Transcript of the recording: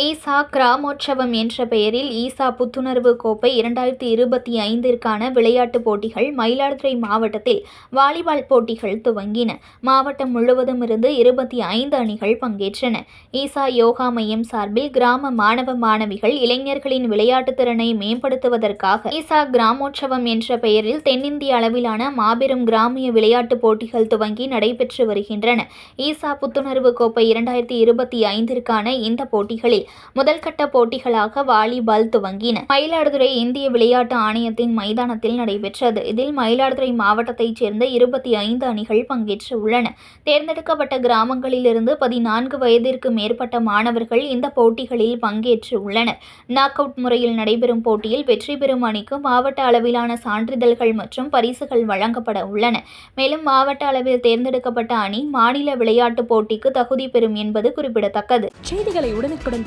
கிராமோற்சவம் என்ற பெயரில் ஈசா புத்துணர்வு கோப்பை இரண்டாயிரத்தி இருபத்தி ஐந்திற்கான விளையாட்டுப் போட்டிகள் மயிலாடுதுறை மாவட்டத்தில் வாலிபால் போட்டிகள் துவங்கின. மாவட்டம் முழுவதும் இருந்து இருபத்தி ஐந்து அணிகள் பங்கேற்றன. ஈசா யோகா மையம் சார்பில் கிராம மாணவ மாணவிகள் இளைஞர்களின் விளையாட்டுத் திறனை மேம்படுத்துவதற்காக ஈசா கிராமோற்சவம் என்ற பெயரில் தென்னிந்திய அளவிலான மாபெரும் கிராமிய விளையாட்டுப் போட்டிகள் துவங்கி நடைபெற்று வருகின்றன. ஈசா புத்துணர்வு கோப்பை இரண்டாயிரத்தி இருபத்தி ஐந்திற்கான இந்த போட்டிகளில் முதல் கட்ட போட்டிகளாக வாலிபால் துவங்கின. மயிலாடுதுறை இந்திய விளையாட்டு ஆணையத்தின் மைதானத்தில் நடைபெற்றது. இதில் மயிலாடுதுறை மாவட்டத்தைச் சேர்ந்த இருபத்தி ஐந்து அணிகள் பங்கேற்று உள்ளன. தேர்ந்தெடுக்கப்பட்ட கிராமங்களிலிருந்து பதினான்கு வயதிற்கு மேற்பட்ட மாணவர்கள் இந்த போட்டிகளில் பங்கேற்று உள்ளனர். நாக் அவுட் முறையில் நடைபெறும் போட்டியில் வெற்றி பெறும் அணிக்கு மாவட்ட அளவிலான சான்றிதழ்கள் மற்றும் பரிசுகள் வழங்கப்பட உள்ளன. மேலும் மாவட்ட அளவில் தேர்ந்தெடுக்கப்பட்ட அணி மாநில விளையாட்டுப் போட்டிக்கு தகுதி பெறும் என்பது குறிப்பிடத்தக்கது. செய்திகளை உடனுக்குடன்